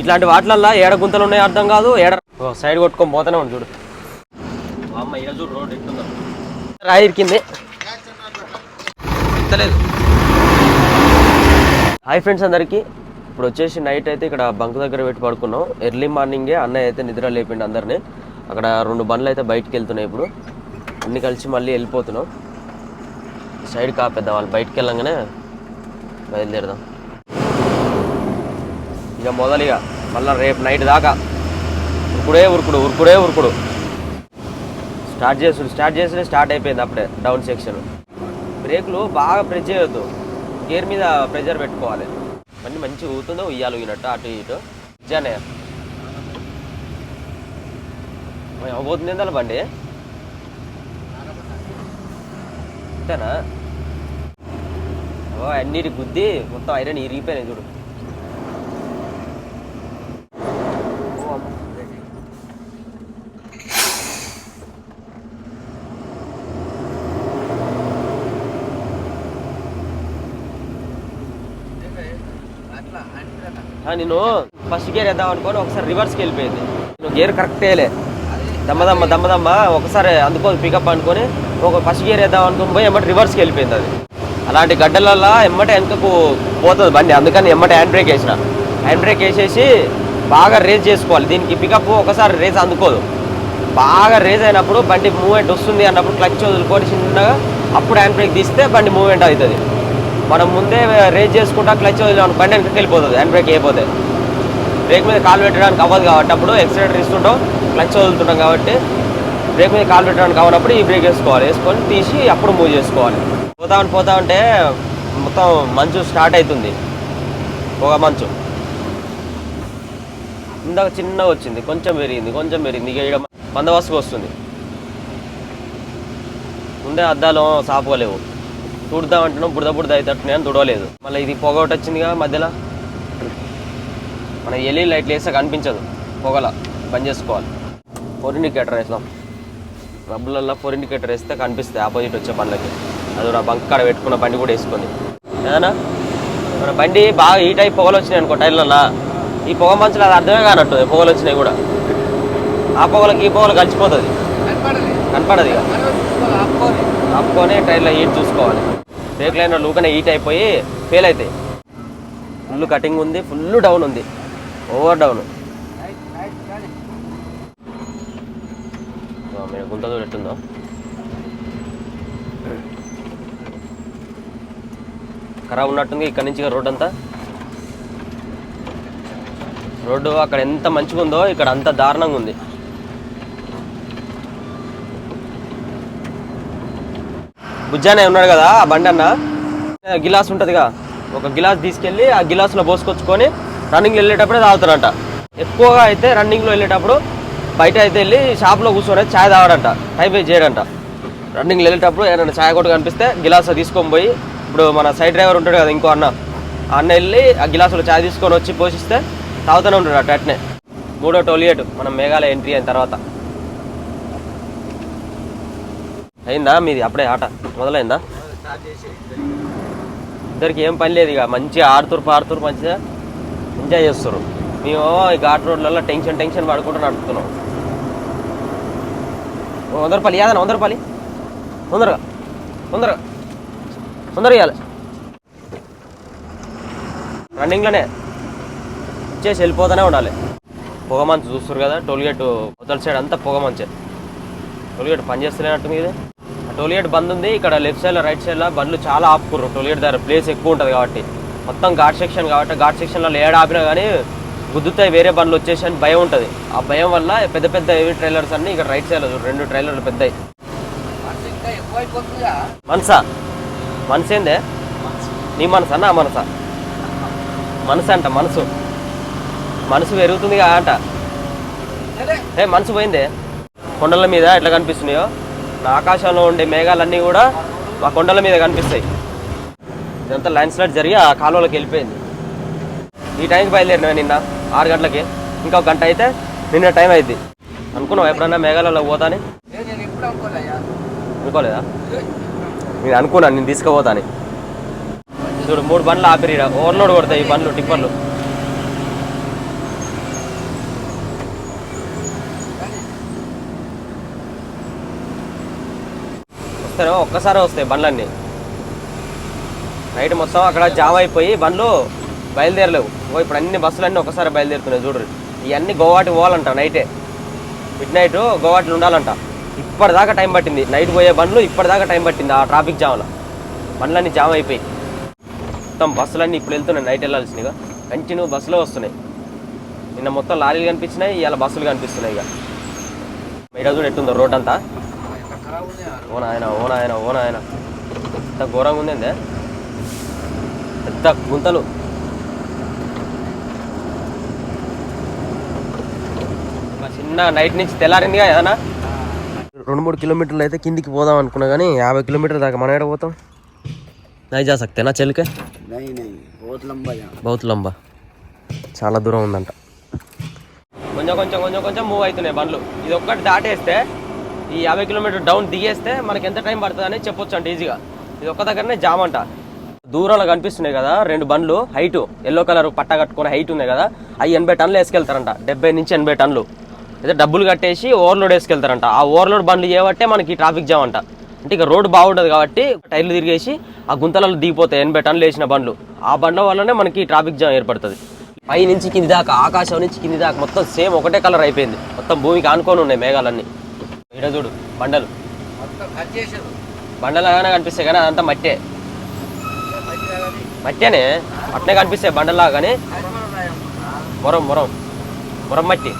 ఇట్లాంటి వాటిలల్లో ఏడ గుంతలు ఉన్నాయో అర్థం కాదు ఏడ సైడ్ కొట్టుకొని పోతానే ఉంది చూడు. అమ్మ ఇక చూడు రోడ్ ఎట్టుందో. రాయి ఇరికింది ఎత్తలేదు హాయ్ ఫ్రెండ్స్ అందరికీ ఇప్పుడు వచ్చేసి నైట్ అయితే ఇక్కడ బంక్ దగ్గర పెట్టి పడుకున్నాం. ఎర్లీ మార్నింగే అన్నయ్య అయితే నిద్ర లేపిండి అందరినీ. అక్కడ రెండు బండ్లు అయితే బయటికి వెళ్తున్నాయి ఇప్పుడు. అన్ని కలిసి మళ్ళీ వెళ్ళిపోతున్నాం. సైడ్ కాపేద్దాం వాళ్ళు బయటికి వెళ్ళంగానే బయలుదేరదాం. ఇక మొదలుగా మళ్ళీ రేపు నైట్ దాకా. ఉరుకుడే ఉరుకుడు ఉరుకుడే ఉరుకుడు. స్టార్ట్ చేసుడు స్టార్ట్ చేసి స్టార్ట్ అయిపోయింది అప్పుడే డౌన్ సెక్షన్ బ్రేకులు బాగా ప్రెస్ చేయొద్దు. గేర్ మీద ప్రెజర్ పెట్టుకోవాలి. మళ్ళీ మంచిగా ఊతుందో ఉయ్యాలి ఊగినట్టు అటు ఇటు. ఇచ్చానే పోతుంది ఏందా బండి? అంతేనా? అన్నిటి గుద్ది మొత్తం ఐరన్ ఇరిగిపోయినాయి చూడు. నేను ఫస్ట్ గేర్ వేద్దాం అనుకొని ఒకసారి రివర్స్కి వెళ్ళిపోయింది. నేను గేర్ కరెక్ట్ వేయలే. దమ్మదమ్మ దమ్మదమ్మ ఒకసారి అందుకోదు పికప్ అనుకొని ఒక ఫస్ట్ గేర్ వేద్దాం అనుకుని పోయి ఎమ్మటి రివర్స్కి వెళ్ళిపోయింది అది. అలాంటి గడ్డలల్లో ఎమ్మట వెనకకు పోతుంది బండి? అందుకని ఎమ్మట హ్యాండ్ బ్రేక్ వేసిన. హ్యాండ్ బ్రేక్ వేసేసి బాగా రేజ్ చేసుకోవాలి. దీనికి పికప్ ఒకసారి రేస్ అందుకోదు. బాగా రేజ్ అయినప్పుడు బండి మూవ్మెంట్ వస్తుంది అన్నప్పుడు క్లచ్ వదులుకొని చిన్నగా అప్పుడు హ్యాండ్ బ్రేక్ తీస్తే బండి మూవ్మెంట్ అవుతుంది. మనం ముందే రేజ్ చేసుకుంటా క్లచ్ వదిలేము బండి వెనక్కి వెళ్ళిపోతుంది హ్యాండ్ బ్రేక్ అయిపోతే బ్రేక్ మీద కాలు పెట్టడానికి అవ్వదు కాబట్టి అప్పుడు ఎక్సలేటర్ ఇస్తుంటాం క్లచ్ వదులుతుంటాం కాబట్టి బ్రేక్ మీద కాలు పెట్టడానికి అవ్వనప్పుడు ఈ బ్రేక్ వేసుకోవాలి. వేసుకొని తీసి అప్పుడు మూవ్ చేసుకోవాలి. పోతా ఉంటే పోతా ఉంటే మొత్తం మంచు స్టార్ట్ అవుతుంది. పొగ మంచు. ఇందాక చిన్నగా వచ్చింది కొంచెం పెరిగింది కొంచెం పెరిగింది. ఇక ఇక్కడ బందోబస్తుగా వస్తుంది ముందే అద్దాలు సాపుకోలేవు. తుడుదామంటున్నాం బుడద బుడద అవుతట్టున్నాయి అని తుడవలేదు. మళ్ళీ ఇది పొగ ఒకటి వచ్చిందిగా మధ్యలో. మన ఎల్ఈ లైట్లు వేస్తే కనిపించదు పొగల. బంద్ చేసుకోవాలి. ఫోర్ ఇండికేటర్ వేస్తాం. రబ్బులల్లో ఫోర్ ఇండికేటర్ వేస్తే కనిపిస్తాయి ఆపోజిట్ వచ్చే బండ్లకి అది నా బంక్ కాడ పెట్టుకున్న బండి కూడా వేసుకొని. ఏదన్నా? మన బండి బాగా ఈ టైప్ పొగలు వచ్చినాయి అనుకో టైర్లలో ఈ పొగ మంచులు అది అర్థమే కానట్టు పొగలు వచ్చినాయి కూడా. ఆ పొగలకి ఈ పొగలు కలిసిపోతుంది. కనపడదు ఇక. ఆపుకొని టైర్లో హీట్ చూసుకోవాలి. బ్రేక్ లైన్ లూకనే హీట్ అయిపోయి ఫెయిల్ అవుతాయి ఫుల్ కటింగ్ ఉంది ఫుల్ డౌన్ ఉంది. ఓవర్ డౌన్ మీరు గుంత దూరం ఖరాబ్ ఉన్నట్టుంది ఇక్కడ నుంచి రోడ్ అంతా. రోడ్డు అక్కడ ఎంత మంచిగా ఉందో ఇక్కడ అంత దారుణంగా ఉంది. బుజ్జానే ఉన్నాడు కదా ఆ బండి అన్న గిలాస్ ఉంటుందిగా. ఒక గిలాస్ తీసుకెళ్ళి ఆ గిలాస్లో పోసుకొచ్చుకొని రన్నింగ్లో వెళ్ళేటప్పుడే తాగుతారంట ఎక్కువగా అయితే రన్నింగ్లో వెళ్ళేటప్పుడు బయట అయితే వెళ్ళి షాప్లో కూర్చొని ఛాయ్ తాగడంట. టైప్ చేయడంట. రన్నింగ్లో వెళ్ళేటప్పుడు ఏదైనా ఛాయ్ కొట్టు కనిపిస్తే గిలాస్ తీసుకొని పోయి ఇప్పుడు మన సైడ్ డ్రైవర్ ఉంటాడు కదా ఇంకో అన్న. ఆ అన్న వెళ్ళి ఆ గిలాసులో ఛాయ్ తీసుకొని వచ్చి పోషిస్తే తాగుతూనే ఉంటాడు అట్ట అట్నే. మూడో టోలియట్ మనం మేఘాలయ ఎంట్రీ అయిన తర్వాత. అయిందా? మీది అప్పుడే ఆట మొదలైందా? ఇద్దరికి ఏం పని లేదు ఇక. మంచిగా ఆడుతురు పాడుతురు మంచిగా ఎంజాయ్ చేస్తారు మేము ఈ ఘాట్ రోడ్లలో టెన్షన్ టెన్షన్ పడుకుంటూ నడుపుతున్నాం. ఓ వంద రూపాయలు వంద రూపాయలు తొందరగా తొందరగా. తొందరగా ఇవ్వాలి రన్నింగ్లోనే ఇచ్చేసి వెళ్ళిపోతూనే ఉండాలి. పొగ మంచు చూస్తారు కదా టోల్గేట్ అవతల సైడ్ అంతా పొగ మంచే టోల్గేట్ పని చేస్తలేనట్టుంది టోల్గేట్ బంద్ ఉంది. ఇక్కడ లెఫ్ట్ సైడ్ రైట్ సైడ్లో బండ్లు చాలా ఆపుకుర్రు. టోల్గేట్ దగ్గర ప్లేస్ ఎక్కువ ఉంటుంది కాబట్టి. మొత్తం ఘాట్ సెక్షన్ కాబట్టి ఘాట్ సెక్షన్లో ఏడ ఆపినా కానీ గుద్దుతాయి. వేరే బండ్లు వచ్చేసి అని భయం ఉంటుంది. ఆ భయం వల్ల పెద్ద పెద్ద హెవీ ట్రైలర్స్ అన్ని ఇక్కడ రైట్ సైడ్ రెండు ట్రైలర్లు పెద్దవి మనసా? మనసేందే నీ మనసా? నా మనసా? మనసు అంట మనసు. మనసు పెరుగుతుంది అంట. ఏ మనసు పోయిందే? కొండల మీద ఎట్లా కనిపిస్తున్నాయో? ఆకాశంలో ఉండే మేఘాలన్నీ కూడా ఆ కొండల మీద కనిపిస్తాయి. ఇదంతా ల్యాండ్ స్లైడ్ జరిగి ఆ కాలువలోకి వెళ్ళిపోయింది. ఈ టైంకి బయలుదేరినా నిన్న? ఆరు గంటలకి. ఇంకా ఒక గంట అయితే నిన్న టైం అయింది అనుకున్నావు ఎప్పుడన్నా మేఘాలలో పోతాని? అనుకోలేదా? నేను అనుకున్నాను నేను తీసుకుపోతాని. చూడు మూడు బండ్లు ఆపిరిరా. ఓవర్లోడ్ కొడతాయి ఈ బండ్లు టిప్పర్లు. వస్తారో ఒక్కసారి వస్తాయి బండ్లన్నీ. నైట్ మొత్తం అక్కడ జామ్ అయిపోయి బండ్లు బయలుదేరలేవు. ఓ ఇప్పుడు అన్ని బస్సులు అన్నీ ఒకసారి బయలుదేరుతున్నాయి చూడరు ఇవన్నీ గోవాటి పోవాలంట నైటే. మిడ్ నైట్ గోవాటిలో ఉండాలంట. ఇప్పటిదాకా టైం పట్టింది. నైట్ పోయే బండ్లు ఇప్పటిదాకా టైం పట్టింది ఆ ట్రాఫిక్ జామ్లో. బండ్లన్నీ జామ్ అయిపోయి. మొత్తం బస్సులన్నీ ఇప్పుడు వెళ్తున్నాయి. నైట్ వెళ్ళాల్సిందిగా కంటిన్యూ బస్సులో వస్తున్నాయి. నిన్న మొత్తం లారీలు కనిపించినాయి ఇవాళ బస్సులు కనిపిస్తున్నాయి ఇక. ఈరోజు ఎట్టుందో రోడ్ అంతా. ఓ ఓనాయన ఓ ఓ నాయన. ఎంత ఘోరంగా ఉందండి పెద్ద గుంతలు. చిన్న నైట్ నుంచి తెల్లారిందిగా ఏదన్నా రెండు మూడు కిలోమీటర్లు అయితే కిందికి పోదాం అనుకున్నా కానీ యాభై కిలోమీటర్ల దాకా మనం ఎక్కడ పోతాం? నై జా చెలికే బౌత్ లంబా చాలా దూరం ఉందంట. కొంచెం కొంచెం కొంచెం కొంచెం మూవ్ అవుతున్నాయి బండ్లు. ఇది ఒక్కటి దాటేస్తే ఈ యాభై కిలోమీటర్ డౌన్ దిగేస్తే మనకి ఎంత టైం పడుతుంది అనేది చెప్పొచ్చు అంట ఈజీగా. ఇది ఒక్క దగ్గరనే జామ్ అంట. దూరంలో కనిపిస్తున్నాయి కదా రెండు బండ్లు హైట్ ఎల్లో కలర్ పట్ట కట్టుకుని హైట్ ఉన్నాయి కదా అవి ఎనభై టన్నులు వేసుకెళ్తారంట. డెబ్బై నుంచి ఎనభై టన్నులు. అయితే డబ్బులు కట్టేసి ఓవర్లోడ్ వేసుకెళ్తారంట. ఆ ఓవర్లోడ్ బండ్లు చేయబట్టే మనకి ట్రాఫిక్ జామ్ అంట. అంటే ఇక రోడ్డు బాగుండదు కాబట్టి టైర్లు తిరిగేసి ఆ గుంతలలో దిగిపోతాయి ఎనభై టన్నులు వేసిన బండ్లు. ఆ బండ్ల వల్లనే మనకి ట్రాఫిక్ జామ్ ఏర్పడుతుంది. పై నుంచి కింది దాకా ఆకాశం నుంచి కింది దాకా మొత్తం సేమ్ ఒకటే కలర్ అయిపోయింది. మొత్తం భూమికి ఆనుకొని ఉన్నాయి మేఘాలన్నీ. ఈడ చూడు బండలు. బండలాగానే కనిపిస్తాయి కానీ అదంతా మట్టే. మట్టేనే? అట్నే కనిపిస్తాయి బండలాగా కానీ. మొరం మొరం. మొరం మట్టి.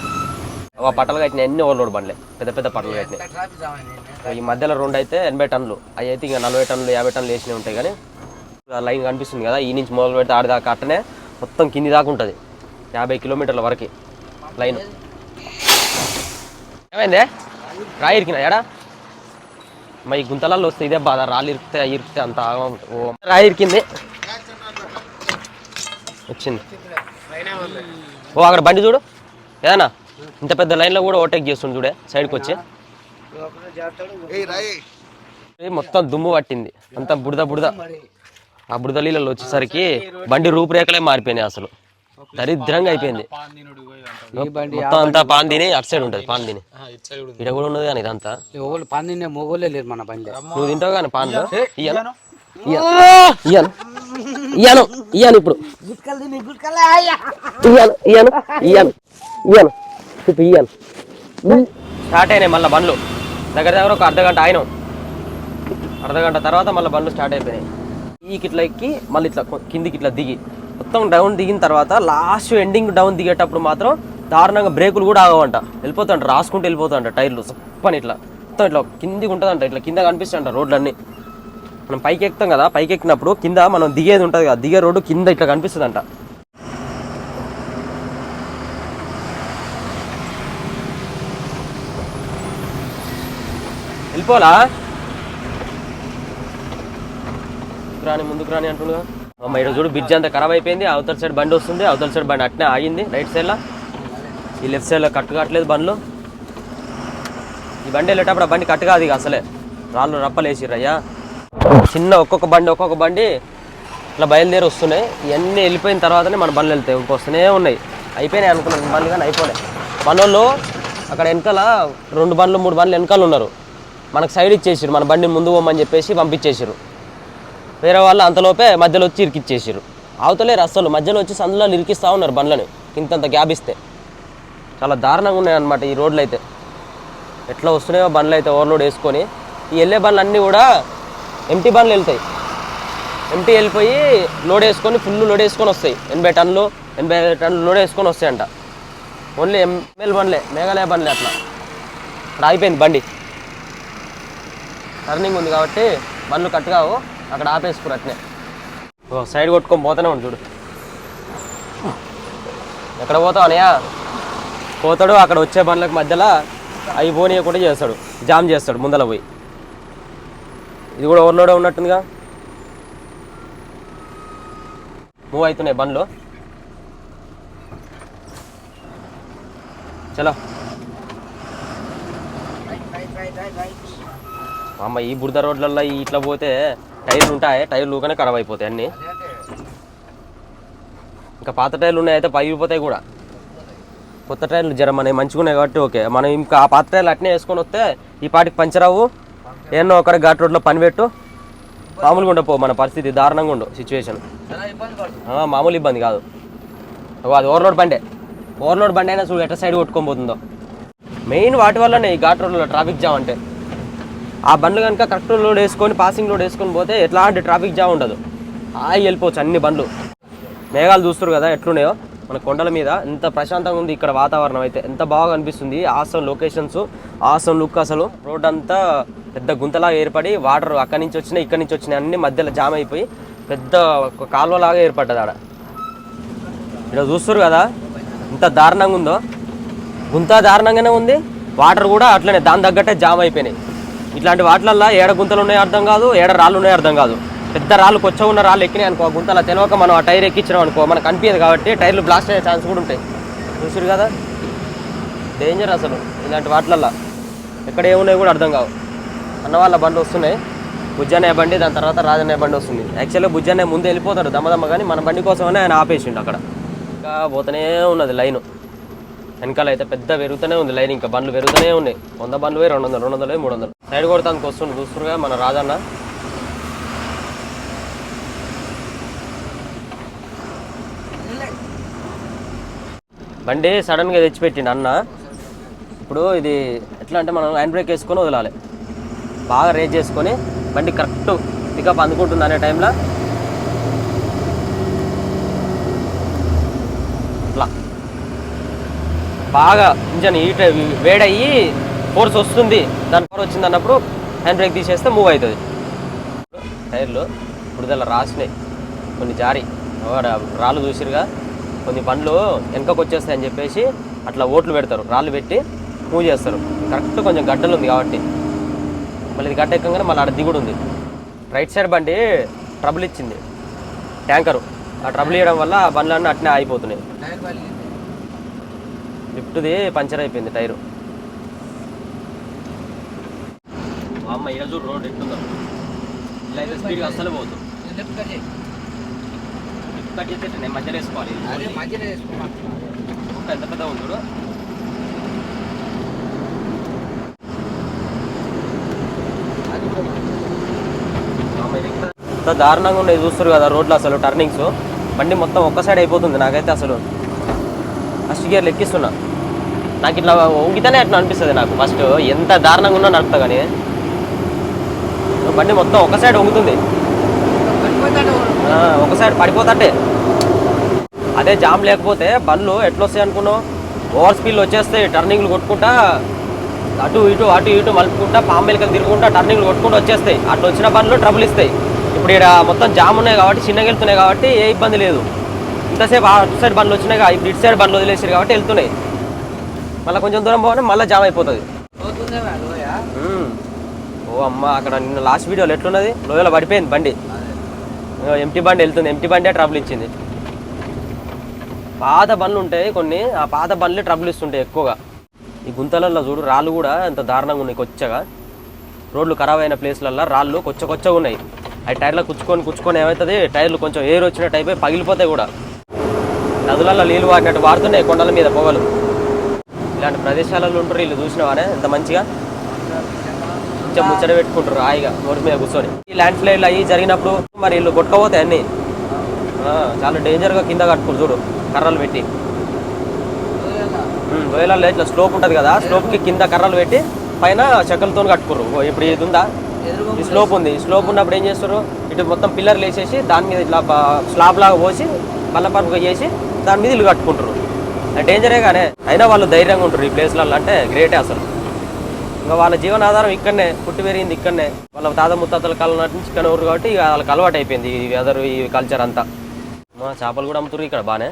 ఒక పట్టలు కట్టినాయి అన్ని ఓవర్లోడ్ బండ్లే. పెద్ద పెద్ద పట్టలు కట్టినాయి. ఈ మధ్యలో రెండు అయితే ఎనభై టన్నులు. అవి అయితే ఇంకా నలభై టన్నులు యాభై టన్నులు వేసినవి ఉంటాయి కానీ ఆ లైన్ కనిపిస్తుంది కదా ఈ నుంచి మొదలు పెడితే ఆడి దాకా అట్టనే మొత్తం కింది దాకా ఉంటుంది. యాభై కిలోమీటర్ల వరకు లైన్. ఏమైందే? రాయి ఇరికినా ఎడా మరి గుంతలలో వస్తే ఇదే బాధ రాళ్ళు ఇరికితే ఇరికితే అంత ఓ రాయి ఇరికింది వచ్చింది. ఓ అక్కడ బండి చూడు. ఏదన్నా? ఇంత పెద్ద లైన్లో కూడా ఓవర్టేక్ చేస్తుంది చూడే సైడ్కి వచ్చి మొత్తం దుమ్ము పట్టింది. అంత బుడద బుడద ఆ బుడద నీళ్ళలో వచ్చేసరికి బండి రూపురేఖలే మారిపోయినాయి అసలు. దరిద్రంగా అయిపోయింది. మొత్తం అంతా పాన్ తిని అటు సైడ్ ఉంటుంది పాన్ తిని ఇక్కడ కూడా ఉన్నది కానీ ఇదంతా. ఒకళ్ళు పని మొగోలే లేరు మన బండి. నువ్వు తింటావు కానీ పాన్లు ఇయ్యను. ఇయ్యను ఇయ్యను ఇయ్యను ఇప్పుడు. ఇయ్యను ఇయ్యను ఇయ్యను ఇయ్యను ఇప్పుడు ఇయ్యను స్టార్ట్ అయినాయి మళ్ళీ బండ్లు. దగ్గర దగ్గర ఒక అర్ధ గంట అయినాం. అర్ధ గంట తర్వాత మళ్ళీ బండ్లు స్టార్ట్ అయిపోయినాయి. ఈకి ఇట్లా ఎక్కి మళ్ళీ ఇట్లా కిందికి ఇట్లా దిగి. మొత్తం డౌన్ దిగిన తర్వాత లాస్ట్ ఎండింగ్ డౌన్ దిగేటప్పుడు మాత్రం దారుణంగా బ్రేకులు కూడా ఆగవంట. వెళ్ళిపోతాంట రాసుకుంటూ వెళ్ళిపోతాంట టైర్లు. సప్పని ఇట్లా. మొత్తం ఇట్లా కిందికి ఉంటుందంట ఇట్లా కింద కనిపిస్తుంట రోడ్లన్నీ. మనం పైకి ఎక్కుతాం కదా పైకి ఎక్కినప్పుడు కింద మనం దిగేది ఉంటుంది కదా దిగే రోడ్డు కింద ఇట్లా కనిపిస్తుందంట. వెళ్ళిపోలా ముందుకు రాని ముందుకు రాని అంటుండగా. అమ్మ ఇక్కడ చూడు బ్రిడ్జ్ అంతా ఖరాబ్ అయిపోయింది. అవతల సైడ్ బండి వస్తుంది. అవతల సైడ్ బండి అట్నే ఆగింది. రైట్ సైడ్లో ఈ లెఫ్ట్ సైడ్లో కట్టు కావట్లేదు బండ్లు. ఈ బండి వెళ్ళేటప్పుడు ఆ బండి కట్టు కాదు ఇక అసలే. రాళ్ళు రప్పలు చిన్న ఒక్కొక్క బండి ఒక్కొక్క బండి ఇట్లా బయలుదేరి వస్తున్నాయి. ఇవన్నీ వెళ్ళిపోయిన తర్వాతనే మన బండ్లు వెళ్తాయి. ఇంకొస్తూనే ఉన్నాయి. అయిపోయినాయి అనుకున్నాను. బండ్లు కానీ అయిపోయినాయి. మనోళ్ళు అక్కడ వెనకాల రెండు బండ్లు మూడు బండ్లు వెనకాల ఉన్నారు. మనకు సైడ్ ఇచ్చేసారు మన బండిని ముందు పోమని చెప్పేసి పంపించేసారు వేరే వాళ్ళు అంతలోపే మధ్యలో వచ్చి ఇరికిచ్చేసారు అవతలే అస్సలు. మధ్యలో వచ్చి సందులో ఇరికిస్తూ ఉన్నారు బండ్లని ఇంతంత గ్యాప్ ఇస్తే. చాలా దారుణంగా ఉన్నాయి అనమాట ఈ రోడ్లు అయితే ఎట్లా వస్తున్నాయో బండ్లు అయితే ఓవర్లోడ్ వేసుకొని. ఈ వెళ్ళే బండ్లు అన్నీ కూడా ఎంటీ బండ్లు వెళ్తాయి. ఎంటీ వెళ్ళిపోయి లోడ్ వేసుకొని ఫుల్ లోడ్ వేసుకొని వస్తాయి. ఎనభై టన్నులు ఎనభై టన్నులు లోడ్ వేసుకొని వస్తాయంట. ఓన్లీ ఎంఎల్ బండ్లే మేఘాలయ బండ్లే అట్లా. అక్కడ ఆగిపోయింది బండి. టర్నింగ్ ఉంది కాబట్టి బండ్లు కట్ కావు. అక్కడ ఆపేసుకురు అట్నే. ఓ సైడ్ కొట్టుకొని పోతానే ఉండు చూడు. ఎక్కడ పోతావు అనయా పోతాడు అక్కడ వచ్చే బండ్లకు మధ్యలో అవి పోనీయకుండా చేస్తాడు. జామ్ చేస్తాడు ముందల పోయి. ఇది కూడా ఓవర్లోడే ఉన్నట్టుందిగా. మూవ్ అవుతున్నాయి బండ్లు. చలో. అమ్మ ఈ బురద రోడ్లలో ఈ ఇట్లా పోతే టైర్లు ఉంటాయి టైర్లు ఊకనే ఖరాబ్ అయిపోతాయి అన్నీ. ఇంకా పాత టైర్లు ఉన్నాయి అయితే పగిలిపోతాయి కూడా. కొత్త టైర్లు జర మనవి మంచిగా ఉన్నాయి కాబట్టి ఓకే. మనం ఇంకా ఆ పాత టైర్లు అట్నే వేసుకొని వస్తే ఈ పాటికి పంచర్ అవ్వు ఏమన్నా ఒకరి ఘాట్ రోడ్లో పని పెట్టు. మామూలుగా ఉండపో మన పరిస్థితి దారుణంగా ఉండు సిచ్యువేషన్ మామూలు ఇబ్బంది కాదు. అది ఓవర్లోడ్ బండే. ఓవర్లోడ్ బండి అయినా చూడు ఎట్ట సైడ్ కొట్టుకోబోతుందో మెయిన్ వాటి వల్లనే ఈ ఘాట్ రోడ్లో ట్రాఫిక్ జామ్ అంటే. ఆ బండ్లు కనుక కరెక్ట్ లోడ్ వేసుకొని పాసింగ్ లోడ్ వేసుకొని పోతే ఎట్లాంటి ట్రాఫిక్ జామ్ ఉండదు. హాయి వెళ్ళిపోవచ్చు అన్ని బండ్లు. మేఘాలు చూస్తారు కదా ఎట్లున్నాయో? మన కొండల మీద ఎంత ప్రశాంతంగా ఉంది ఇక్కడ వాతావరణం అయితే. ఎంత బాగా అనిపిస్తుంది. ఆసం లొకేషన్స్ ఆసం లుక్ అసలు. రోడ్ అంతా పెద్ద గుంతలాగా ఏర్పడి వాటర్ అక్కడి నుంచి వచ్చినాయి ఇక్కడి నుంచి వచ్చినాయి అన్ని మధ్యలో జామ్ అయిపోయి పెద్ద ఒక కాలువలాగా ఏర్పడ్డది ఆడ. ఇక్కడ చూస్తారు కదా ఎంత దారుణంగా ఉందో. గుంత దారుణంగానే ఉంది. వాటర్ కూడా అట్లనే దాని తగ్గట్టే జామ్ అయిపోయినాయి. ఇట్లాంటి వాటిలల్లో ఏడ గుంతలు ఉన్నాయో అర్థం కాదు ఏడ రాళ్ళు ఉన్నాయో అర్థం కాదు. పెద్ద రాళ్ళు కొచ్చ ఉన్న రాళ్ళు ఎక్కినాయి అనుకో ఆ గుంతల తెలియక మనం ఆ టైర్ ఎక్కించినాం అనుకో మనకు కనిపించదు కాబట్టి టైర్లు బ్లాస్ట్ అయ్యే ఛాన్స్ కూడా ఉంటాయి. చూసారు కదా? డేంజర్ అసలు ఇలాంటి వాటిలల్లో. ఎక్కడ ఏమున్నాయి కూడా అర్థం కావు. అన్న వాళ్ళ బండి వస్తున్నాయి. బుజ్జనే బండి దాని తర్వాత రాజనే బండి వస్తుంది. యాక్చువల్గా బుజ్జనే ముందు వెళ్ళిపోతాడు దమ్మదమ్మ కానీ మన బండి కోసమనే ఆయన ఆపేసిండు అక్కడ. ఇంకా పోతూనే ఉన్నది లైను. వెనకాల అయితే పెద్ద పెరుగుతూనే ఉంది లైన్ ఇంకా బండ్లు పెరుగుతూనే ఉన్నాయి. వంద బండ్లు పోయి రెండు వందలు రెండు వందలు మూడు వందలు. సైడ్ కొడతానికి వస్తుండు చూస్తురుగా మన రాజన్న. బండి సడన్గా తెచ్చిపెట్టిండు అన్న. ఇప్పుడు ఇది ఎట్లా అంటే మనం హ్యాండ్ బ్రేక్ వేసుకొని వదలాలి. బాగా రేజ్ చేసుకొని బండి కరెక్ట్ పికప్ అందుకుంటుంది అనే టైంలో ఇట్లా బాగా ఇంజన్ హీట్ వేడయ్యి ఫోర్స్ వస్తుంది దాని పవర్ వచ్చింది అన్నప్పుడు హ్యాండ్ బ్రేక్ తీసేస్తే మూవ్ అవుతుంది. టైర్లు బుడదల రాసినాయి. కొన్ని జారి రాళ్ళు చూసిరుగా కొన్ని బండ్లు వెనకకు వచ్చేస్తాయని చెప్పేసి అట్లా ఓట్లు పెడతారు. రాళ్ళు పెట్టి మూవ్ చేస్తారు. కరెక్ట్ కొంచెం గడ్డలు ఉంది కాబట్టి. మళ్ళీ ఇది గడ్డ ఎక్కగానే మళ్ళీ ఆడ దిగుడు ఉంది. రైట్ సైడ్ బండి ట్రబుల్ ఇచ్చింది. ట్యాంకరు. ఆ ట్రబుల్ ఇవ్వడం వల్ల ఆ బండ్లన్నీ అట్నే ఆగిపోతున్నాయి. లిఫ్ట్ది పంచర్ అయిపోయింది టైరు. అమ్మ ఇక్కడ చూడు రోడ్ ఎట్టుందో ఇలా అయితే స్పీడ్గా అస్సలు పోతుంది లెఫ్ట్ కట్ చేస్తే నేను మధ్యలో వేసుకోవాలి. ఒక్క ఎంత పెద్ద ఉంది చూడు. దారుణంగా ఉన్నాయి చూస్తారు కదా రోడ్లు అసలు టర్నింగ్స్. బండి మొత్తం ఒక్క సైడ్ అయిపోతుంది నాకైతే అసలు. ఫస్ట్ గేర్ ఎక్కిస్తున్నా నాకు ఇట్లా వంగితేనే అట్లా అనిపిస్తుంది నాకు. ఫస్ట్ ఎంత దారుణంగా ఉన్నా నడుపుతా కానీ బండి మొత్తం ఒక సైడ్ వంగుతుంది. ఒక సైడ్ పడిపోతాటే అదే జామ్ లేకపోతే బండ్లు ఎట్లొస్తాయి అనుకున్నావు? ఓవర్ స్పీడ్లు వచ్చేస్తాయి టర్నింగ్లు కొట్టుకుంటా అటు ఇటు అటు ఇటు మలుపుకుంటా పాంబెలకలు తిరుగుకుంటా టర్నింగ్లు కొట్టుకుంటూ వచ్చేస్తాయి. అట్లా వచ్చిన బండ్లు ట్రబుల్ ఇస్తాయి. ఇప్పుడు ఇక్కడ మొత్తం జామ్ ఉన్నాయి కాబట్టి చిన్నగా వెళ్తున్నాయి కాబట్టి ఏ ఇబ్బంది లేదు. ఇంతసేపు అటు సైడ్ బండ్లు వచ్చినాయి కాబట్టి ఇప్పుడు ఇటు సైడ్ బండ్లు వదిలేసారు కాబట్టి వెళ్తున్నాయి. మళ్ళీ కొంచెం దూరం పోగానే మళ్ళీ జామ్ అయిపోతుంది పోతుందేమో ఆ లోయ. ఉమ్. ఓ అమ్మ అక్కడ నిన్న లాస్ట్ వీడియోలో ఎట్లున్నది? లోయలో పడిపోయింది బండి. ఎంటీ బండి వెళ్తుంది. ఎంటీ బండే ట్రబుల్ ఇచ్చింది. పాత బండ్లు ఉంటాయి కొన్ని ఆ పాత బండ్లే ట్రబుల్ ఇస్తుంటాయి ఎక్కువగా. ఈ గుంతలలో చూడు రాళ్ళు కూడా ఎంత దారుణంగా ఉన్నాయి కొచ్చగా. రోడ్లు ఖరాబ్ అయిన ప్లేస్లల్లో రాళ్ళు కొచ్చ కొచ్చగా ఉన్నాయి. అవి టైర్లో కుచ్చుకొని కుచ్చుకొని ఏమవుతుంది టైర్లు కొంచెం ఎయిర్ వచ్చినట్టు అయిపోయి పగిలిపోతాయి కూడా. నదులలో నీళ్ళు వాడినట్టు వాడుతున్నాయి కొండల మీద పొగలు. ఇలాంటి ప్రదేశాలలో ఉంటారు వీళ్ళు చూసినవానే ఎంత మంచిగా? కొంచెం ముచ్చట పెట్టుకుంటారు హాయిగా రోడ్డు మీద కూర్చొని. ఈ ల్యాండ్ స్లైడ్లు అవి జరిగినప్పుడు మరి వీళ్ళు కొట్టుకపోతాయి అన్ని. చాలా డేంజర్గా కింద కట్టుకోరు చూడు కర్రలు పెట్టి. లోయలా. లోయలలో ఇట్లా స్లోప్ ఉంటుంది కదా స్లోప్కి కింద కర్రలు పెట్టి పైన చెక్కలతో కట్టుకోరు ఓ, ఇప్పుడు ఇది ఉందా? ఈ స్లోప్ ఉంది. స్లోప్ ఉన్నప్పుడు ఏం చేస్తారు ఇటు మొత్తం పిల్లర్లు వేసేసి దాని మీద ఇట్లా స్లాబ్ లాగా పోసి బల్లపరుపుగా చేసి దాని మీద ఇల్లు కట్టుకుంటారు డేంజరే కానీ అయినా వాళ్ళు ధైర్యంగా ఉంటారు ఈ ప్లేస్లలో అంటే గ్రేటే అసలు. ఇంకా వాళ్ళ జీవనాధారం ఇక్కడనే పుట్టి పెరిగింది ఇక్కడనే. వాళ్ళ తాత ముత్తాతల కాలం నాటి నుంచి ఇక్కడ ఊరు కాబట్టి ఇక వాళ్ళకి అలవాటు అయిపోయింది ఈ వెదర్ ఈ కల్చర్ అంతా. మా చేపలు కూడా అమ్ముతారు ఇక్కడ బాగానే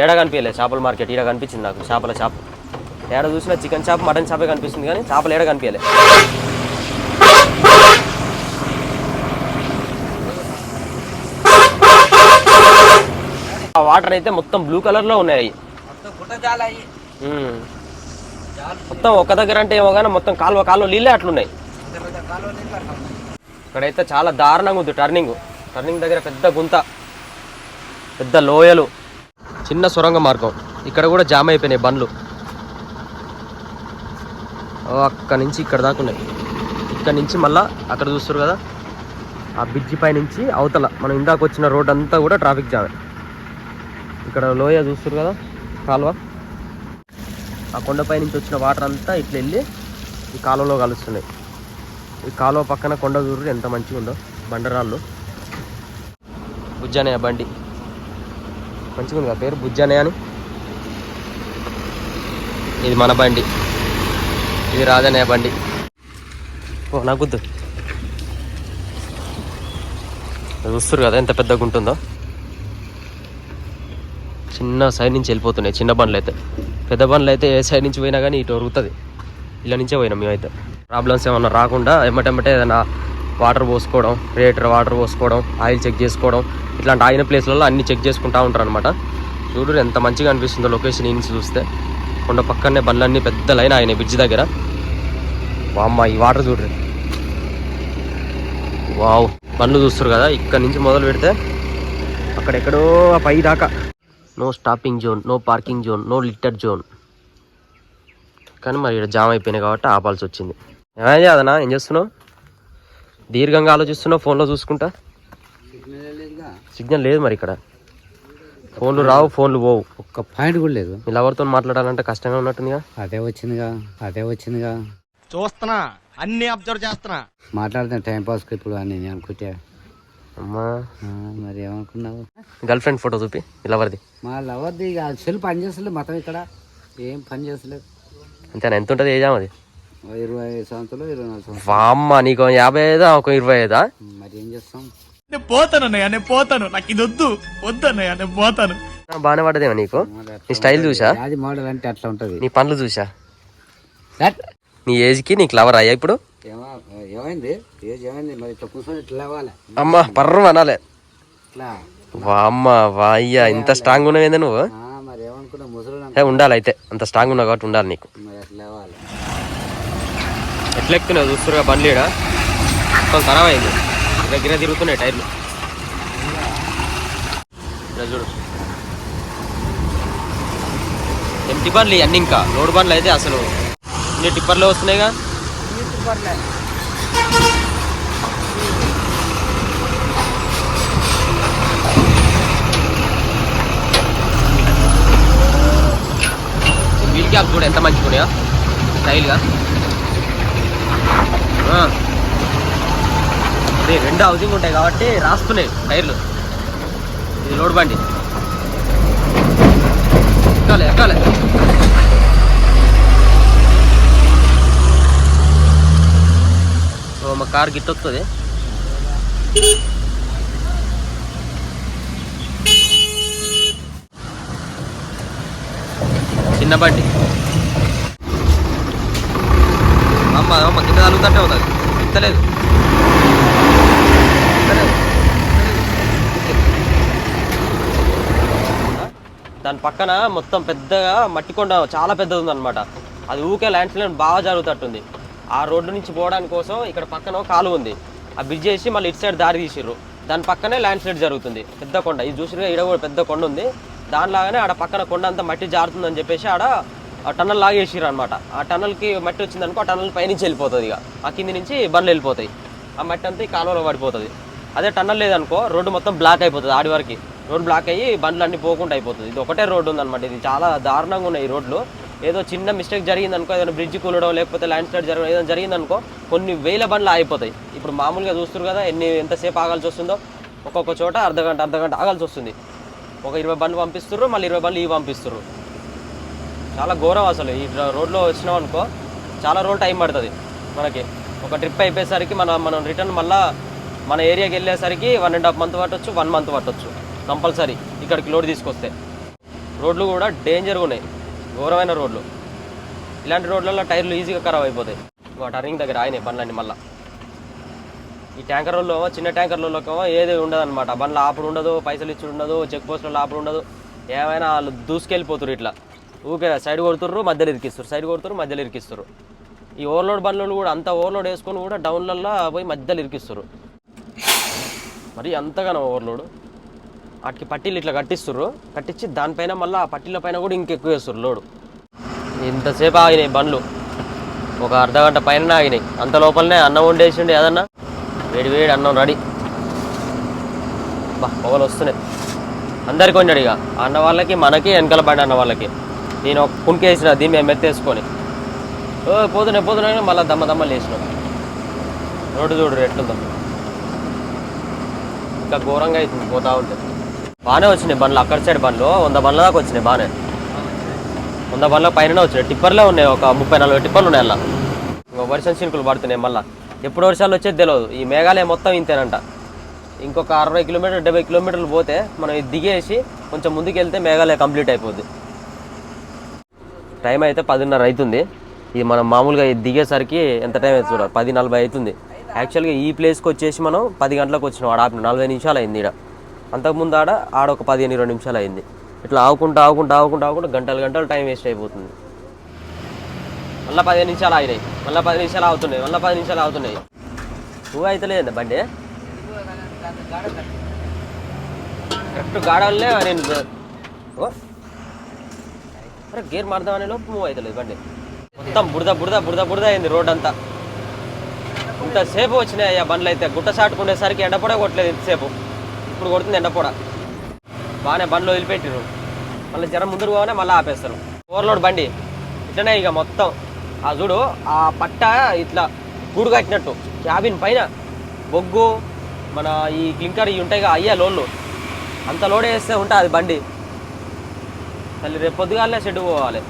ఏడ కనిపించలేదు చేపల మార్కెట్ ఈడ కనిపించింది నాకు చేపల షాప్ ఏడ చూసినా చికెన్ షాప్ మటన్ షాపే కనిపిస్తుంది కానీ చేపలు ఏడ కనిపించలే. ఆ వాటర్ అయితే మొత్తం బ్లూ కలర్లో ఉన్నాయి. మొత్తం ఒక దగ్గర అంటే ఏమో కానీ మొత్తం కాలువ కాలువ నీళ్ళే అట్లున్నాయి. ఇక్కడైతే చాలా దారుణంగా ఉంది టర్నింగ్. టర్నింగ్ దగ్గర పెద్ద గుంత పెద్ద లోయలు చిన్న సొరంగ మార్గం. ఇక్కడ కూడా జామ్ అయిపోయినాయి బండ్లు. అక్కడి నుంచి ఇక్కడ దాకా ఉన్నాయి. ఇక్కడ నుంచి మళ్ళీ అక్కడ చూస్తారు కదా ఆ బ్రిడ్జి పై నుంచి అవతల మనం ఇందాక వచ్చిన రోడ్ అంతా కూడా ట్రాఫిక్ జామ్. ఇక్కడ లోయ చూస్తారు కదా కాలువ. ఆ కొండపై నుంచి వచ్చిన వాటర్ అంతా ఇట్లా వెళ్ళి ఈ కాలువలో కలుస్తున్నాయి. ఈ కాలువ పక్కన కొండ చూరు ఎంత మంచిగా ఉందో బండరాళ్ళు. బుజ్జనే బండి. మంచిగా ఉంది పేరు? బుజ్జనే అని. ఇది మన బండి. ఇది రాజనే బండి. ఓ నాకు గుద్దు చూస్తారు కదా ఎంత పెద్దగా ఉంటుందో. చిన్న సైడ్ నుంచి వెళ్ళిపోతున్నాయి చిన్న బండ్లు అయితే పెద్ద బండ్లు అయితే ఏ సైడ్ నుంచి పోయినా కానీ ఇటు ఉరుగుతుంది ఇలా నుంచే పోయినాం మేమైతే. ప్రాబ్లమ్స్ ఏమన్నా రాకుండా ఎమ్మటెమ్మటే ఏదైనా వాటర్ పోసుకోవడం రేటర్ వాటర్ పోసుకోవడం ఆయిల్ చెక్ చేసుకోవడం ఇట్లాంటి ఆగిన ప్లేస్లలో అన్ని చెక్ చేసుకుంటా ఉంటారు అనమాట చూడు ఎంత మంచిగా అనిపిస్తుందో లొకేషన్ ఈ నుంచి చూస్తే. కొండ పక్కనే బండ్లన్నీ పెద్ద లైన్ ఆయన బ్రిడ్జ్ దగ్గర. వామ్మ ఈ వాటర్ చూడ్రి వావ్ బండ్లు చూస్తారు కదా ఇక్కడ నుంచి మొదలు పెడితే అక్కడెక్కడో ఆ పై దాకా. No stopping zone no parking zone no litter zone కానీ మరి ఇక్కడ జామ్ అయిపోయినాయి కాబట్టి ఆపాల్సి వచ్చింది. ఏమైనా అదనా? ఏం చేస్తున్నావు? దీర్ఘంగా ఆలోచిస్తున్నావు? ఫోన్లో చూసుకుంటా? సిగ్నల్ లేదు మరి ఇక్కడ. ఫోన్లు రావు ఫోన్లు పోవు. ఒక్క పాయింట్ కూడా లేదు. మీ లవర్తో మాట్లాడాలంటే కష్టంగా ఉన్నట్టుందిగా? అదే వచ్చిందిగా అదే వచ్చిందిగా. చూస్తున్నా అన్ని అబ్జర్వ్ చేస్తున్నా. మాట్లాడితే టైం పాస్కి ఇప్పుడు అని నేను అనుకుంటే అమ్మా. మరి ఏమనుకున్నావు? గర్ల్ ఫ్రెండ్ ఫోటో చూపి మీ లవర్ది మా లవర్ది ఇక సెల్ పని చేస్తలేదు మొత్తం ఇక్కడ. ఏం పని చేస్తలేదు. అంతేనా? ఎంత ఉంటుంది ఏజాం అది ఇరవై ఐదు సంవత్సరాలు ఇరవై నాలుగు సంవత్సరాలు. వామ్మ నీకు యాభై ఐదా? ఒక ఇరవై ఐదా? మరి ఏం చేస్తాం? నేను పోతాను అన్నయ్య నేను పోతాను. నాకు ఇది వద్దు. వద్దు అన్నయ్య నేను పోతాను. బాగానే పడ్డదేమో నీకు? నీ స్టైల్ చూసా? అది మోడల్ అంటే అట్లా ఉంటుంది. నీ పనులు చూసా? నీ ఏజ్కి నీకు లవర్ అయ్యా ఇప్పుడు? ఏమో ఏమైంది? ఏజ్ ఏమైంది? మరి ఇట్లా కూర్చొని ఇట్లా లేవాలి. అమ్మ పర్రం అనాలే. ఇట్లా. వామ్మ వాయ్యా ఇంత స్ట్రాంగ్ ఉన్నావేంది నువ్వు? ఆ, మరి ఏమనుకున్నావు? ముసలి ఏ ఉండాలి అయితే. అంత స్ట్రాంగ్ ఉన్నావు కాబట్టి ఉండాలి నీకు. మరి అట్లా లేవాలి. ఎట్లా ఎక్కుతున్నావు చూస్తురుగా బండ్లు ఈడ? మొత్తం ఖరాబ్ అయింది. దగ్గర తిరుగుతున్నాయి టైర్లు. ఇలా చూడు. ఎంటి బండ్లు ఇవన్నీ ఇంకా? లోడ్ బండ్లు అయితే అసలు. ఇన్ని టిప్పర్లు వస్తున్నాయిగా? వీల్ చూడు ఎంత మంచిగా ఉన్నాయా? స్టైల్గా. అదే రెండు హౌసింగ్ ఉంటాయి కాబట్టి రాస్తున్నాయి టైర్లు. ఇది లోడ్ బండి. ఎక్కాలి ఎక్కాలి. ఓ మా కార్ గిట్టొస్తుంది చిన్న బండి. అమ్మ అమ్మ కింద తగ్గుతుంటే ఉంది ఎత్తలేదు. దాని పక్కన మొత్తం పెద్దగా మట్టి కొండ చాలా పెద్దది ఉందన్నమాట. అది ఊకే ల్యాండ్ స్లైడ్ బాగా జరుగుతట్టుంది. ఆ రోడ్డు నుంచి పోవడానికి కోసం ఇక్కడ పక్కన ఒక కాలువ ఉంది. ఆ బ్రిడ్జ్ చేసి మళ్ళీ ఇటు సైడ్ దారి తీసిర్రు. దాని పక్కనే ల్యాండ్ స్లైడ్ జరుగుతుంది. పెద్ద కొండ. ఇది చూసిరుగా ఈడ కూడా పెద్ద కొండ ఉంది. దానిలాగానే ఆడ పక్కన కొండ అంతా మట్టి జారుతుందని చెప్పేసి ఆడ ఆ టన్నల్ లాగేసిర్రు అనమాట ఆ టన్నల్కి మట్టి వచ్చిందనుకో ఆ టన్నల్ పైనుంచి వెళ్ళిపోతుంది ఇక. ఆ కింది నుంచి బండ్లు వెళ్ళిపోతాయి. ఆ మట్టి అంతా ఈ కాలువలో పడిపోతుంది. అదే టన్నల్ లేదనుకో రోడ్డు మొత్తం బ్లాక్ అయిపోతుంది ఆడి వరకు. రోడ్ బ్లాక్ అయ్యి బండ్లు అన్ని పోకుండా అయిపోతుంది. ఇది ఒకటే రోడ్డు ఉందన్నమాట. ఇది చాలా దారుణంగా ఉన్నాయి ఈ రోడ్లు. ఏదో చిన్న మిస్టేక్ జరిగిందనుకో ఏదైనా బ్రిడ్జ్ కూలడం లేకపోతే ల్యాండ్ స్లైడ్ జరగడం ఏదైనా జరిగిందనుకో కొన్ని వేల బండ్లు ఆగిపోతాయి. ఇప్పుడు మామూలుగా చూస్తారు కదా ఎన్ని ఎంతసేపు ఆగాల్సి వస్తుందో? ఒక్కొక్క చోట అర్ధ గంట అర్ధ గంట ఆగాల్సి వస్తుంది. ఒక ఇరవై బండ్లు పంపిస్తుర్రు మళ్ళీ ఇరవై బండ్లు ఇవి పంపిస్తుర్రు. చాలా ఘోరం అసలు. ఈ రోడ్లో వచ్చినాం అనుకో చాలా రోజులు టైం పడుతుంది మనకి. ఒక ట్రిప్ అయిపోయేసరికి మన మనం రిటర్న్ మళ్ళా మన ఏరియాకి వెళ్ళేసరికి వన్ అండ్ హాఫ్ మంత్ పట్టొచ్చు వన్ మంత్ పట్టొచ్చు కంపల్సరీ ఇక్కడికి లోడ్ తీసుకొస్తే. రోడ్లు కూడా డేంజర్గా ఉన్నాయి. ఘోరమైన రోడ్లు. ఇలాంటి రోడ్లలో టైర్లు ఈజీగా ఖరాబ్ అయిపోతాయి. టర్నింగ్ దగ్గర ఆయనే బండ్లన్నీ మళ్ళీ. ఈ ట్యాంకర్లలో చిన్న ట్యాంకర్లలో ఏది ఉండదు అనమాట బండ్లు ఆపుడు ఉండదు పైసలు ఇచ్చి ఉండదు చెక్ పోస్టులలో ఆపుడు ఉండదు. ఏమైనా వాళ్ళు దూసుకెళ్ళిపోతురు ఇట్లా. ఊకే సైడ్ కొడుతుర్రు మధ్యలో ఇరికిస్తారు సైడ్ కొడుతురు మధ్యలో ఇరికిస్తారు ఈ ఓవర్లోడ్ బండ్లు కూడా అంత ఓవర్లోడ్ వేసుకొని కూడా డౌన్లలో పోయి మధ్యలో ఇరికిస్తారు మరి అంతగానో ఓవర్లోడ్. వాటికి పట్టీలు ఇట్లా కట్టిస్తుర్రు. కట్టించి దానిపైన మళ్ళీ ఆ పట్టీల పైన కూడా ఇంకెక్కువ వేస్తారు లోడు. ఇంతసేపు ఆగినాయి బండ్లు. ఒక అర్ధ గంట పైన ఆగినాయి. అంత లోపలనే అన్నం వండేసిండు ఏదన్నా? వేడి వేడి అన్నం రెడీ. బా పొగలు వస్తున్నాయి. అందరికి వండాడు ఇక. అన్న వాళ్ళకి మనకి వెనకాల బండి అన్న వాళ్ళకి నేను ఒక కుంకేసిన దీన్ని మేము ఎత్తేసుకొని ఓ పోతున్నాయి పోతున్నాయి మళ్ళీ దమ్మ దమ్మలు వేసినాం రోడ్డు చూడు ఎట్లుందో ఇంకా ఘోరంగా అవుతుంది పోతా ఉంటే. బాగానే వచ్చినాయి బండ్లు. అక్కడ సైడ్ బండ్లు. వంద బండ్ల దాకా వచ్చినాయి బాగానే వంద బండ్ల పైన వచ్చినాయి. టిప్పర్లే ఉన్నాయి. ఒక ముప్పై నలభై టిప్పర్లు ఉన్నాయి అలా. ఇంకో వర్షం చినుకులు పడుతున్నాయి మళ్ళీ. ఎప్పుడు వర్షాలు వచ్చేది తెలియదు ఈ మేఘాలయ మొత్తం ఇంతేనంట. ఇంకొక అరవై కిలోమీటర్ డెబ్బై కిలోమీటర్లు పోతే మనం ఇది దిగేసి కొంచెం ముందుకు వెళ్తే మేఘాలయ కంప్లీట్ అయిపోద్ది. టైం అయితే పదిన్నర అవుతుంది ఇది మనం మామూలుగా ఇది దిగేసరికి ఎంత టైం అవుతుంది చూడాలి పది నలభై అవుతుంది. యాక్చువల్గా ఈ ప్లేస్కి వచ్చేసి మనం పది గంటలకు వచ్చినాం. ఆడ ఆపిన. నలభై నిమిషాలు అయింది ఈడ. అంతకుముందు ఆడ ఆడ ఒక పదిహేను ఇరవై నిమిషాలు అయింది. ఇట్లా ఆవుకుంటూ ఆవుకుంటూ ఆవుకుంటూ ఆవుకుంటూ గంటలు గంటలు టైం వేస్ట్ అయిపోతుంది. మళ్ళీ పదిహేను నిమిషాలు ఆగినాయి. మళ్ళీ పది నిమిషాలు అవుతున్నాయి మళ్ళీ పది నిమిషాలు అవుతున్నాయి నువ్వు అయితే లేదండి బండి? కరెక్ట్ గాడవల్లే నేను ఓ? అరే గేర్ మారుదామనే లోపు మూవ్ అవుతలేదు బండి. మొత్తం బురద బురద బురద బురద అయింది రోడ్ అంతా ఇంతసేపు వచ్చినాయి అయ్యా బండ్లు అయితే. గుట్ట సాటుకునేసరికి ఎండపొడ కొట్టలేదు ఇంతసేపు. ఇప్పుడు కొడుతుంది ఎండపొడ బాగానే బండ్లు వదిలిపెట్టిరు మళ్ళీ జనం ముందుకు పోగానే మళ్ళీ ఆపేస్తారు. ఓవర్లోడ్ బండి. ఇట్లనే ఇక మొత్తం. ఆ చూడు ఆ పట్ట ఇట్లా గూడు కట్టినట్టు. క్యాబిన్ పైన బొగ్గు మన ఈ క్లింకర్ ఇవి ఉంటాయి అయ్యా లోన్లు. అంత లోడ్ వేస్తే ఉంటుంది అది బండి. మళ్ళీ రేపు పొద్దుగాలనే షెడ్ పోవాలి.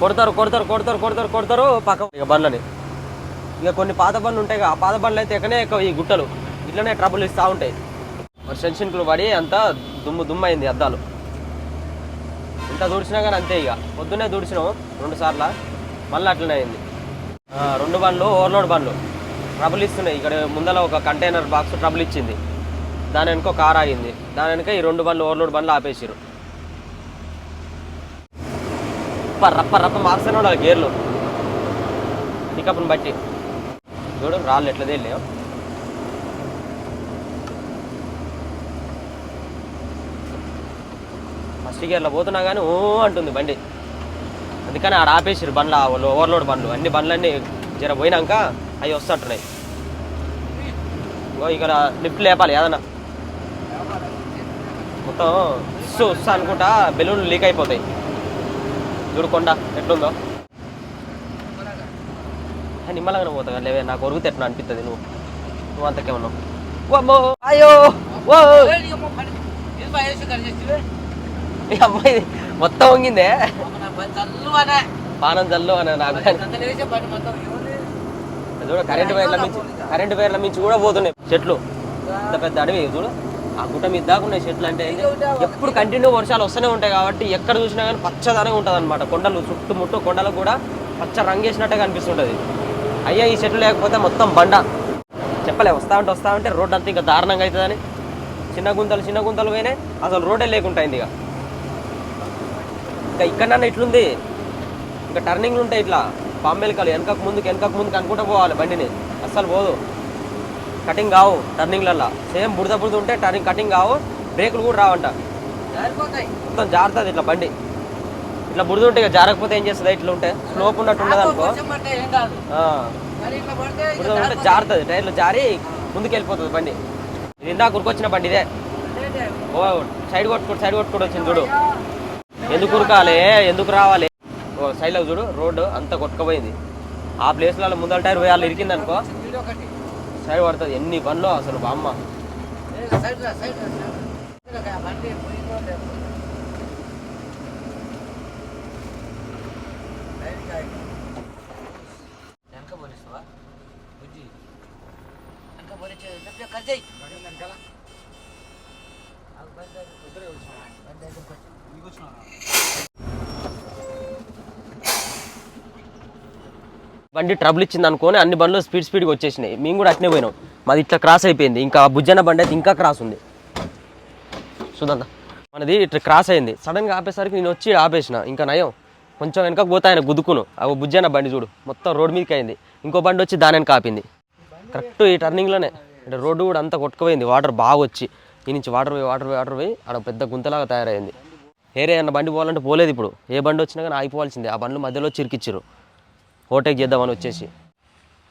కొడతారు కొడతారు కొడతారు కొడతారు కొడతారు పక్క ఇక బండ్లని. ఇక కొన్ని పాత బండ్లు ఉంటాయి కదా, ఆ పాత బండ్లు అయితే ఎక్కనే ఎక్కువ ఈ గుట్టలు. ఇట్లనే ట్రబుల్ ఇస్తూ ఉంటాయి. మరి సెన్షన్కులు పడి అంతా దుమ్ము దుమ్ము అయింది అద్దాలు. ఇంత దూడిచినా కానీ అంతే ఇక. పొద్దున్నే దూడిచినాం రెండు సార్లు. మళ్ళీ అట్లనే అయింది. రెండు బండ్లు ఓవర్లోడ్ బండ్లు. ట్రబుల్ ఇస్తున్నాయి. ఇక్కడ ముందర ఒక కంటైనర్ బాక్స్ ట్రబుల్ ఇచ్చింది. దాని వెనుక కార్ ఆగింది. దాని వెనుక ఈ రెండు బండ్లు ఓవర్లోడ్ బండ్లు ఆపేసారు రప్ప రప్ప రప్ప మార్స్తూనే ఉండాలి గేర్లు. పికప్ని బట్టి. చూడు రాళ్ళు ఎట్లా తెలియవు ఫస్ట్ గేర్లో పోతున్నా కానీ ఓ అంటుంది బండి. అందుకని ఆడ ఆపేసారు బండ్ల ఓవర్లోడ్ బండ్లు. అన్ని బండ్లన్నీ జర పోయినాక అవి వస్తుంటున్నాయి. ఇంకో ఇక్కడ లిఫ్ట్ లేపాలి ఏదన్నా. మొత్తం ఉస్సు అనుకుంటా బెలూన్లు లీక్ అయిపోతాయి. చూడు కొండ ఎట్లుందో. ఆ, నిమ్మలంగానే పోతా లేవే నాకు ఒరుగుతే ఎట్లా అనిపిస్తుంది నువ్వు. నువ్వు అంతకే ఉన్నావు. ఓ అయ్యో ఓ. అమ్మాయి మొత్తం వంగిందే. పానం జల్లు అని. నాకు చూడు కరెంట్ వైర్ల మించి కరెంట్ వైర్ల మించి కూడా పోతున్నాయి. చెట్లు. ఇంత పెద్ద అడవి చూడు. ఆ గుట్ట మీద దాకా ఉన్నాయి చెట్లు అంటే? ఎప్పుడు కంటిన్యూ వర్షాలు వస్తూనే ఉంటాయి కాబట్టి ఎక్కడ చూసినా కానీ పచ్చదనే ఉంటుంది అనమాట కొండలు చుట్టుముట్టు కొండలకు కూడా పచ్చ రంగేసినట్టే కనిపిస్తుంటుంది. అయ్యా ఈ చెట్లు లేకపోతే మొత్తం బండ. చెప్పలే వస్తా ఉంటే వస్తా ఉంటే రోడ్ అంతా ఇంకా దారుణంగా అవుతుందని. చిన్న గుంతలు చిన్న గుంతలు పోయినాయి. అసలు రోడ్డే లేకుండా అయింది ఇక. ఇంకా ఇక్కడ ఇట్లుంది. ఇంకా టర్నింగ్లు ఉంటాయి ఇట్లా. పాంబెలకాలు వెనకకు ముందుకు వెనకకు ముందుకు అనుకుంటూ పోవాలి బండిని. అస్సలు పోదు. కటింగ్ కావు టర్నింగ్లల్లో సేమ్ బురద బురద ఉంటే టర్నింగ్ కటింగ్ కావు. బ్రేకులు కూడా రావంట. మొత్తం జారుతుంది ఇట్లా బండి. ఇట్లా బురద ఉంటే ఇక జారకపోతే ఏం చేస్తుంది? ఇట్లా ఉంటే స్లోప్ ఉన్నట్టు ఉండదు అనుకో. బురద ఉంటే జారుతుంది. టైర్లు జారి ముందుకు వెళ్ళిపోతుంది బండి. ఇది ఇందాక ఉరికొచ్చిన బండి ఇదే. ఓ సైడ్ కొట్టుకోడు సైడ్ కొట్టుకోడు వచ్చింది చూడు. ఎందుకు ఉరకాలి? ఎందుకు రావాలి? ఓ సైడ్లో చూడు రోడ్డు అంతా కొట్టుకుపోయింది. ఆ ప్లేస్లలో ముందల టైర్ పోయి వాళ్ళు ఇరికింది అనుకో. సైడ్ పడుతుంది. ఎన్ని పనులు అసలు బామ్మ బండి ట్రబుల్ ఇచ్చింది అనుకోని అన్ని బండ్లు స్పీడ్ స్పీడ్గా వచ్చేసినాయి. మేము కూడా అట్నే పోయినాం. మాది ఇట్లా క్రాస్ అయిపోయింది. ఇంకా బుజ్జన్న బండి అయితే ఇంకా క్రాస్ ఉంది. చూద్దాం మనది ఇట్లా క్రాస్ అయింది. సడన్గా ఆపేసరికి నేను వచ్చి ఆపేసిన. ఇంకా నయం. కొంచెం వెనకకు పోతే ఆయన గుద్దుకును. అవి బుజ్జన్న బండి చూడు. మొత్తం రోడ్ మీదకి అయింది. ఇంకో బండి వచ్చి దాని వెనక ఆపింది. కరెక్ట్ ఈ టర్నింగ్లోనే అంటే రోడ్డు కూడా అంతా కొట్టుకుపోయింది. వాటర్ బాగా వచ్చి. ఈ నుంచి వాటర్ పోయి వాటర్ పోయి వాటర్ పోయి ఆడ పెద్ద గుంతలాగా తయారైంది. ఏరే అన్న బండి పోవాలంటే పోలేదు ఇప్పుడు. ఏ బండి వచ్చినా కానీ ఆగిపోవాల్సిందే. ఆ బండ్లు మధ్యలో చిరికిచ్చారు ఓవర్టేక్ చేద్దామని వచ్చేసి.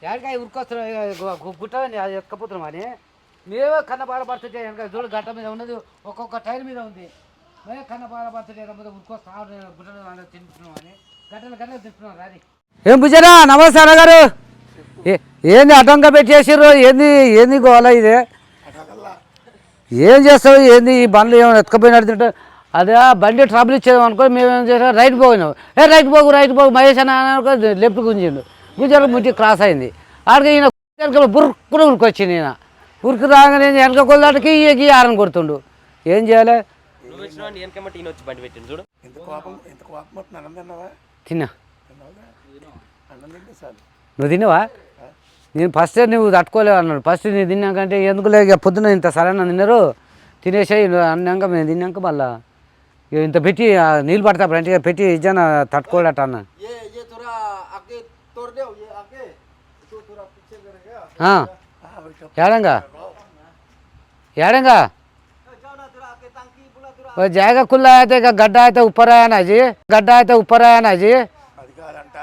ఏడకాయ ఉరికొస్తున్నాం గుట్టని అది ఎక్కపోతున్నాం అని మేమే కన్న బాధపడుతుంటే వెనక చూడు గట్ట మీద ఉన్నది ఒక్కొక్క టైర్ మీద ఉంది. మేమే కన్న బాధపడుతుంటే ఉరికొస్తా గుట్టలు తింటున్నాం అని గట్టలు గట్టలు తింటున్నాం రాది ఏం బుజరా నమస్తే అన్నగారు. ఏంది అడ్డంగా పెట్టేసిర్రు? ఏంది ఏంది గోల ఇదే? ఏం చేస్తావు? ఏంది ఈ బండ్లు ఏమైనా ఎత్తుకపోయినట్టు తింటావు అదే బండి ట్రబుల్ ఇచ్చేది అనుకో మేము ఏం చేసాం రైట్ పోయినాం. ఏ రైట్ పోకు రైట్ పోకు మహేష్ అన్న అనుకో లెఫ్ట్ గుంజిండు. గుంజలు ముట్టి క్రాస్ అయింది. ఆడికి ఈయన వెనక బుర్రుకుని ఉరికొచ్చింది ఈయన. ఉరికి రాగానే వెనక కొల్లాటికి ఈ ఆరని కొడుతుండు. ఏం చేయాలి? తిన్నా. నువ్వు తిన్నావా? నేను ఫస్ట్ నువ్వు తట్టుకోలేవు అన్నాడు. ఫస్ట్ నేను తిన్నాకంటే ఎందుకులే ఇక పొద్దున ఇంత సరైన తిన్నారు తినేసాయి అన్నాక మేము తిన్నాక మళ్ళా ఇంత పెట్టి ఆ నీళ్ళు పడతాప్పుడు అంటే ఇక పెట్టి ఇచ్చాన తట్టుకోలేట అన్న. ఏడంగా? ఏడంగా? ఓ జాగ కుల్లా అయితే ఇక గడ్డ అయితే ఉప్పరాయనా జీ? గడ్డ అయితే ఉప్పరాయనా జీ? అది కాదంట.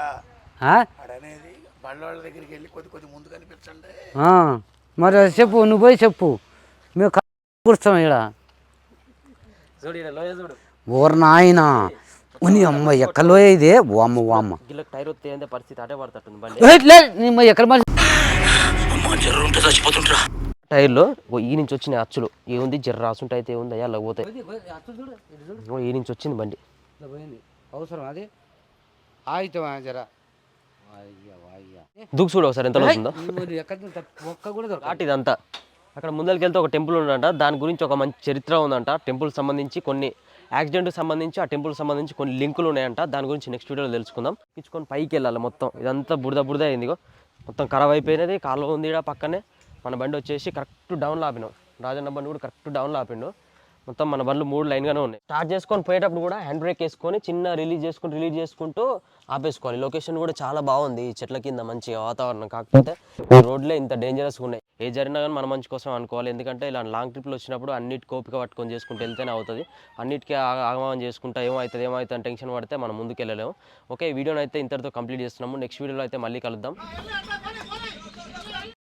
బండ్ల దగ్గరికి వెళ్ళి కొద్ది కొద్ది ముందు కనిపించండి. ఆ, మరి చెప్పు నువ్వు పోయి చెప్పు. మేము కూర్చోం ఇక్కడ చూడు ఈడ లోయ చూడు. ఓర్ నాయన ఉని అమ్మ ఎక్కలో ఇదే? ఓ అమ్మ గిల్లకి టైర్ వస్తే ఏందే పరిస్థితి? అటే పడతట్టుంది బండి. ఎక్కడ టైర్లో ఓ ఈ నుంచి వచ్చిన అచ్చులు. ఏముంది? జర్ర రాసుంటే అయితే ఏముంది? అయ్యా అలా పోతాయి ఓ ఈ నుంచి వచ్చింది బండి. అవసరం అది? ఆగితే జర? దూకు చూడు ఒకసారి ఎంత అవుతుందో ఇదంతా. అక్కడ ముందరికి వెళ్తే ఒక టెంపుల్ ఉందంట. దాని గురించి ఒక మంచి చరిత్ర ఉందంట. టెంపుల్ సంబంధించి కొన్ని యాక్సిడెంట్కి సంబంధించి ఆ టెంపుల్ సంబంధించి కొన్ని లింకులు ఉన్నాయంట. దాని గురించి నెక్స్ట్ వీడియోలో తెలుసుకుందాం. ఇచ్చుకొని పైకి వెళ్ళాలి మొత్తం. ఇదంతా బురద బురద అయిందిగో మొత్తం ఖరాబ్ అయిపోయినది. కాలువ ఉంది ఈడ పక్కనే. మన బండి వచ్చేసి కరెక్ట్ డౌన్లో ఆపినాం రాజన్న బండి కూడా కరెక్ట్ డౌన్లో ఆపిండు మొత్తం మన బండ్లు మూడు లైన్గానే ఉన్నాయి. స్టార్ట్ చేసుకొని పోయేటప్పుడు కూడా హ్యాండ్ బ్రేక్ వేసుకొని చిన్న రిలీజ్ చేసుకుని రిలీజ్ చేసుకుంటూ ఆపేసుకోవాలి. లొకేషన్ కూడా చాలా బాగుంది ఈ చెట్ల కింద మంచి వాతావరణం. కాకపోతే రోడ్లే ఇంత డేంజరస్గా ఉన్నాయి. ఏ జరిగినా కానీ మన మంచి కోసం అనుకోవాలి. ఎందుకంటే ఇలా లాంగ్ ట్రిప్లు వచ్చినప్పుడు అన్నిటి కోపిక పట్టుకొని చేసుకుంటూ వెళ్తేనే అవుతుంది. అన్నిటికీ ఆగమనం చేసుకుంటా ఏమవుతుంది ఏమవుతుంది అని టెన్షన్ పడితే మనం ముందుకు వెళ్ళలేము ఓకే ఈ వీడియోని అయితే ఇంతటితో కంప్లీట్ చేస్తున్నాము. నెక్స్ట్ వీడియోలో అయితే మళ్ళీ కలుద్దాం.